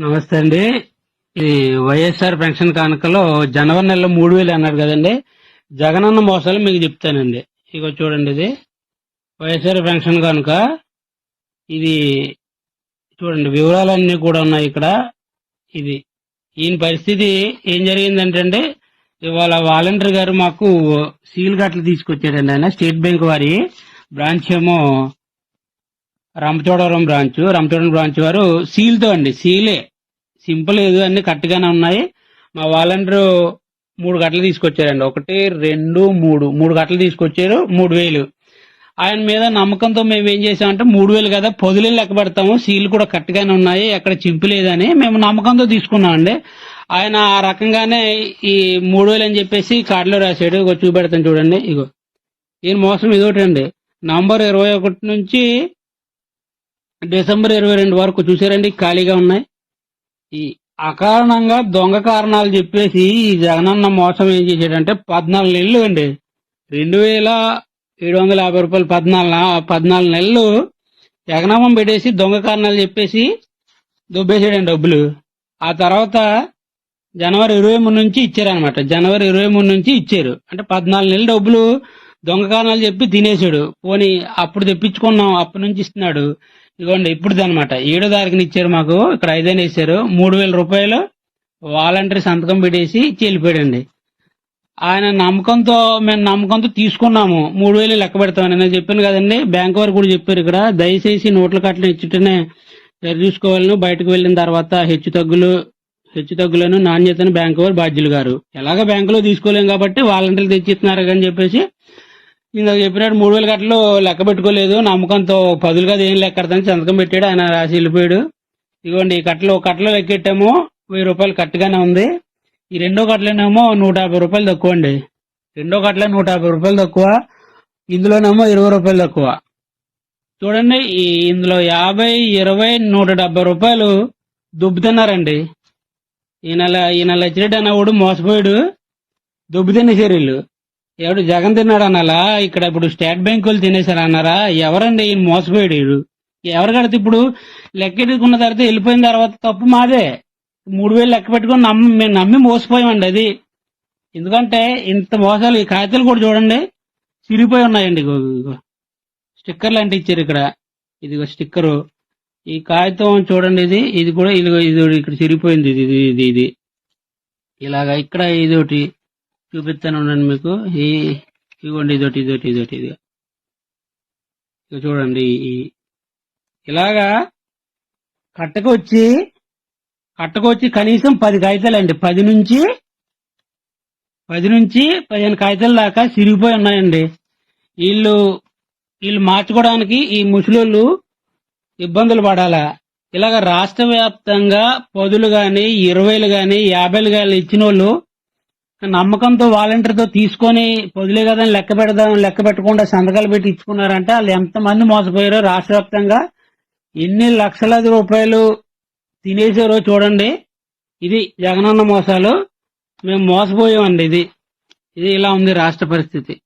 నమస్తే అండి. ఈ వైఎస్ఆర్ పెన్షన్ కానుకలో జనవరి నెలలో మూడు వేలు అన్నారు కదండి. జగనన్న మోసాలు మీకు చెప్తానండి. ఇక చూడండి ఇది. వైఎస్ఆర్ పెన్షన్ కానుక. ఇది చూడండి వివరాలన్నీ కూడా ఉన్నాయి ఇక్కడ. ఇది. ఈయన పరిస్థితి ఏం జరిగిందంటే అండి ఇవాళ వాలంటీర్ గారు మాకు సీల్ గట్లు తీసుకొచ్చారండి ఆయన. స్టేట్ బ్యాంక్ వారి బ్రాంచ్ ఏమో రంపచోడవరం బ్రాంచ్ రంపచోడవరం బ్రాంచ్ వారు సీల్తో అండి సీలే సింపుల్ ఏదో అన్ని కరెక్ట్గానే ఉన్నాయి. మా వాలంటీర్ మూడు గంటలు తీసుకొచ్చారండి. ఒకటి రెండు మూడు. మూడు గంటలు తీసుకొచ్చారు మూడు వేలు. ఆయన మీద నమ్మకంతో మేము ఏం చేసామంటే మూడు వేలు కదా పొదులే లెక్క పెడతాము. సీల్ కూడా కరెక్ట్గానే ఉన్నాయి. ఎక్కడ చింపు లేదని మేము నమ్మకంతో తీసుకున్నామండి. ఆయన ఆ రకంగానే ఈ మూడు వేలు అని చెప్పేసి కార్డులో రాశాడు. ఇగో చూపెడతాను చూడండి. ఇగో. ఈయన మోసం ఇదోటండి నంబర్ ఇరవై ఒకటి నుంచి డిసెంబర్ ఇరవై రెండు వరకు చూసారండి ఖాళీగా ఉన్నాయి. ఈ అకారణంగా దొంగ కారణాలు చెప్పేసి ఈ జగనన్న మోసం ఏం చేశాడంటే పద్నాలుగు నెలలు అండి. రెండు వేల ఏడు వందల యాభై రూపాయలు పద్నాలుగు పద్నాలుగు నెలలు జగనామం పెట్టేసి దొంగ కారణాలు చెప్పేసి దుబ్బేసాడండి డబ్బులు. ఆ తర్వాత జనవరి ఇరవై మూడు నుంచి ఇచ్చారనమాట జనవరి ఇరవై మూడు నుంచి ఇచ్చారు. అంటే పద్నాలుగు నెలలు డబ్బులు దొంగ కారణాలు చెప్పి తినేసాడు పోనీ అప్పుడు తెప్పించుకున్నాం అప్పటి నుంచి ఇస్తున్నాడు. ఇదిగోండి ఇప్పుడు అనమాట ఏడో తారీఖున ఇచ్చారు మాకు ఇక్కడ ఐదైనా ఇచ్చారు మూడు వేల రూపాయలు వాలంటరీ సంతకం పెట్టేసి ఇచ్చి వెళ్ళిపోయాడండి ఆయన నమ్మకంతో మేము నమ్మకంతో తీసుకున్నాము. మూడు వేలు లెక్క పెడతామని నేను చెప్పాను కదండి. బ్యాంక్ వారు కూడా చెప్పారు ఇక్కడ దయచేసి నోట్ల కట్టలు ఇచ్చుటనే సరి చూసుకోవాలను బయటకు వెళ్ళిన తర్వాత హెచ్చు తగ్గులు హెచ్చు తగ్గులను నాణ్యతను బ్యాంకు వారు బాధ్యులు గారు. ఎలాగ బ్యాంకులో తీసుకోలేం కాబట్టి వాలంటీర్లు తెచ్చిస్తున్నారు అని చెప్పేసి ఇందాక చెప్పినట్టు మూడు వేల కట్టలు లెక్క పెట్టుకోలేదు నమ్మకంతో పదులు కదా ఏం లెక్క కడతాను సంతకం పెట్టాడు ఆయన రాసి వెళ్ళిపోయాడు. ఇదిగోండి ఈ కట్టలు ఒక కట్టలో లెక్కెట్టాము వెయ్యి రూపాయలు కట్టుగానే ఉంది. ఈ రెండో కట్టలోనేమో నూట యాభై రూపాయలు తక్కువ అండి. రెండో కట్టలో నూట యాభై రూపాయలు తక్కువ ఇందులోనేమో ఇరవై రూపాయలు తక్కువ. చూడండి ఈ ఇందులో యాభై ఇరవై నూట డెబ్బై రూపాయలు దుబ్బుతున్నారండి. ఈ నెల ఈ నెల వచ్చినట్టు అన్నవాడు మోసపోయాడు. దుబ్బు తినేసారు వీళ్ళు ఎవడు జగన్ తిన్నాడు అనాలా ఇక్కడ ఇప్పుడు స్టేట్ బ్యాంక్ వాళ్ళు తినేశారు అన్నారా ఎవరండి ఈయన మోసపోయాడు? వీడు ఎవరు కడితే ఇప్పుడు లెక్కెట్టుకున్న తర్వాత వెళ్ళిపోయిన తర్వాత తప్పు మాదే. మూడు వేలు లెక్క పెట్టుకొని నమ్మి మేము నమ్మి మోసపోయామండి అది. ఎందుకంటే ఇంత మోసాలు ఈ కాగితాలు కూడా చూడండి చిరిగిపోయి ఉన్నాయండి ఇగో స్టిక్కర్లు అంటే ఇచ్చారు ఇక్కడ. ఇదిగో స్టిక్కరు. ఈ కాగితం చూడండి ఇది. ఇది కూడా ఇదిగో ఇది ఇక్కడ చిరిగిపోయింది ఇది ఇది ఇది ఇది. ఇలాగా ఇక్కడ ఇది ఒకటి చూపిస్తాను ఉండండి మీకు. ఈ ఇదిగోండి ఇదొకటి ఇదొకటి ఇదొకటి ఇది ఇక చూడండి ఈ ఇలాగా కట్టకు వచ్చి కనీసం పది కాగితాలు అండి పది నుంచి పది నుంచి పదిహేను కాగితాల దాకా సిరిగిపోయి ఉన్నాయండి. వీళ్ళు వీళ్ళు మార్చుకోవడానికి ఈ ముసలోళ్ళు ఇబ్బందులు పడాలా? ఇలాగ రాష్ట్ర వ్యాప్తంగా పదులు కానీ ఇరవైలు కానీ యాభైలు కానీ ఇచ్చిన వాళ్ళు నమ్మకంతో వాలంటీర్తో తీసుకొని పొదిలే కదా అని లెక్క పెడదాం లెక్క పెట్టకుండా సంతకాలు పెట్టి ఇచ్చుకున్నారంటే వాళ్ళు ఎంతమంది మోసపోయారో రాష్ట్ర వ్యాప్తంగా ఎన్ని లక్షలాది రూపాయలు తినేసారో చూడండి. ఇది జగనన్న మోసాలు. మేము మోసపోయామండి ఇది. ఇది ఇలా ఉంది రాష్ట్ర పరిస్థితి.